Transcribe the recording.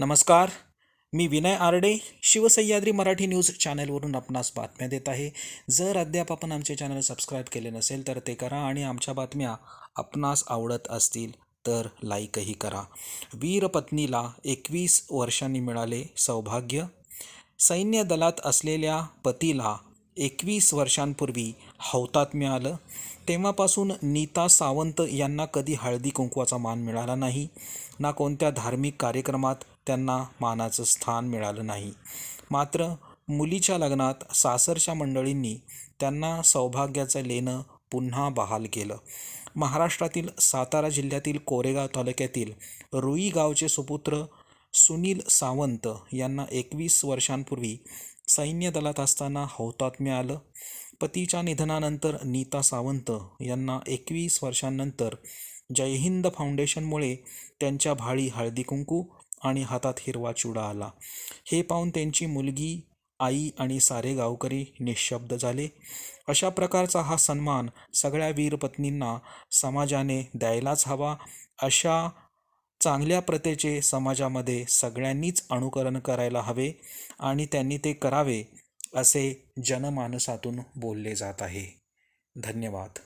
नमस्कार. मी विनय आरडे शिवसह्याद्री मराठी न्यूज चॅनलवरून आपणास बातम्या देत आहे. जर अद्याप आपण आमचे चॅनल सबस्क्राईब केले नसेल तर ते करा आणि आमच्या बातम्या आपणास आवडत असतील तर लाईकही करा. वीरपत्नीला एकवीस वर्षांनी मिळाले सौभाग्य. सैन्य दलात असलेल्या पतीला एकवीस वर्षांपूर्वी हौतात्म्य आलं तेव्हापासून नीता सावंत यांना कधी हळदी कुंकवाचा मान मिळाला नाही ना कोणत्या धार्मिक कार्यक्रमात त्यांना मानाचं स्थान मिळालं नाही. मात्र मुलीच्या लग्नात सासरच्या मंडळींनी त्यांना सौभाग्याचं लेणं पुन्हा बहाल केलं. महाराष्ट्रातील सातारा जिल्ह्यातील कोरेगाव तालुक्यातील रुई गावचे सुपुत्र सुनील सावंत यांना एकवीस वर्षांपूर्वी सैन्य दलात असताना हौतात्म्य आलं पतीच्या निधनानंतर नीता सावंत यांना एकवीस वर्षांनंतर जय हिंद फाउंडेशनमुळे त्यांच्या भाळी हळदी कुंकू आणि हातात हिरवा चुडा आला. हे पाहून त्यांची मुलगी आई आणि सारे गावकरी निशब्द झाले. अशा प्रकारचा हा सन्मान सगळ्या वीरपत्नींना समाजाने द्यायलाच हवा अशा चांगल्या प्रथेचे समाजामध्ये सगळ्यांनीच अनुकरण करायला हवे आणि त्यांनी ते करावे असे जनमानसातून बोलले जात आहे. धन्यवाद.